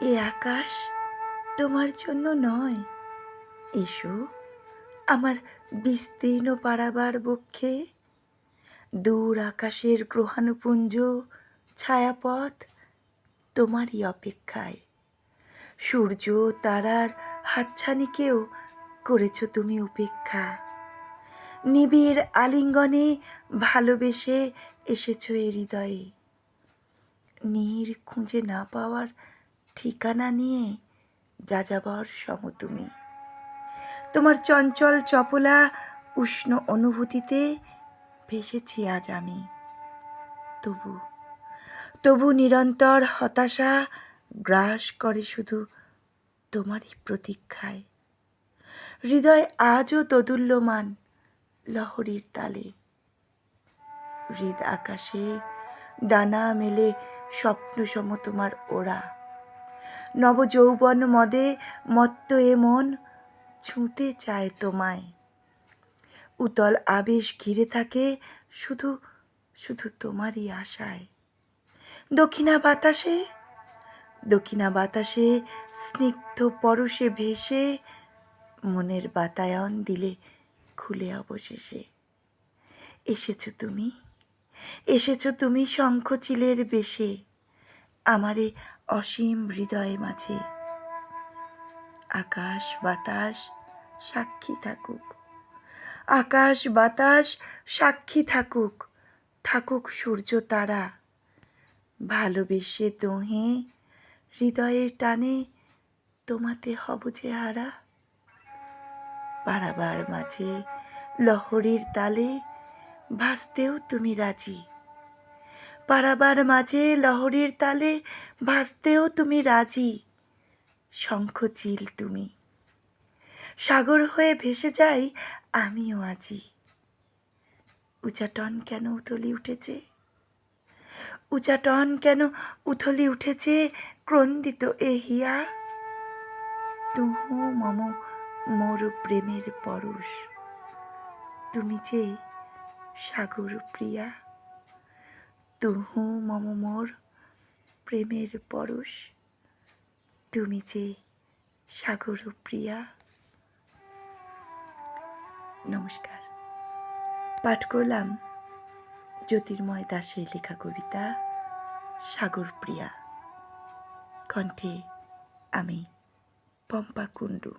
এ আকাশ তোমার জন্য নয়। এসো, আমার বিস্তীর্ণ পাড়াবার বক্ষে। দূর আকাশের গ্রহাণুপুঞ্জ ছায়াপথ তোমারই অপেক্ষায়। সূর্য তারার হাতছানিকেও করেছ তুমি উপেক্ষা। নিবিড় আলিঙ্গনে ভালোবেসে এসেছ এ হৃদয়ে। নীর খুঁজে না পাওয়ার ঠিকানা নিয়ে যাযাবর সম তুমি তোমার চঞ্চল চপলা উষ্ণ অনুভূতিতে ভেসেছি আজ আমি। তবু তবু নিরন্তর হতাশা গ্রাস করে শুধু তোমারই প্রতীক্ষায়। হৃদয় আজও দোদুল্যমান লহরীর তালে। হৃদ আকাশে ডানা মেলে স্বপ্ন সম তোমার ওড়া। নব যৌবন মদে মত্ত এ মন ছুঁতে চায় তোমায়। উতল আবেশ ঘিরে থাকে শুধু শুধু তোমারই আশায়। দক্ষিণা বাতাসে দক্ষিণা বাতাসে স্নিগ্ধ পরশে ভেসে মনের বাতায়ন দিলে খুলে অবশেষে। এসেছ তুমি এসেছ তুমি শঙ্খচিলের বেশে। আমারে অসীম হৃদয় মাঝে। আকাশ বাতাস সাক্ষী থাকুক। আকাশ বাতাস সাক্ষী থাকুক। থাকুক সূর্য তারা। ভালোবেসে দোহে, হৃদয়ের টানে তোমাতে হব যে হারা। পাড়াবার মাঝে লহরীর তালে ভাসতেও তুমি রাজি। পাড়াবার মাঝে লহরীর তালে ভাসতেও তুমি রাজি, শঙ্খচিল তুমি। সাগর হয়ে ভেসে যাই আমিও আজি। উচাটন কেন উথলি উঠেছে? উচাটন কেন উথলি উঠেছে ক্রন্দিত এ হিয়া? তুহু মম মোর প্রেমের পরশ, তুমি যে সাগর প্রিয়া। তুহু মম মোর প্রেমের পরশ। তুমি যে সাগর প্রিয়া। নমস্কার। পাঠ করলাম জ্যোতির্ময় দাসের লেখা কবিতা সাগর প্রিয়া। কণ্ঠে আমি পম্পা কুণ্ডু।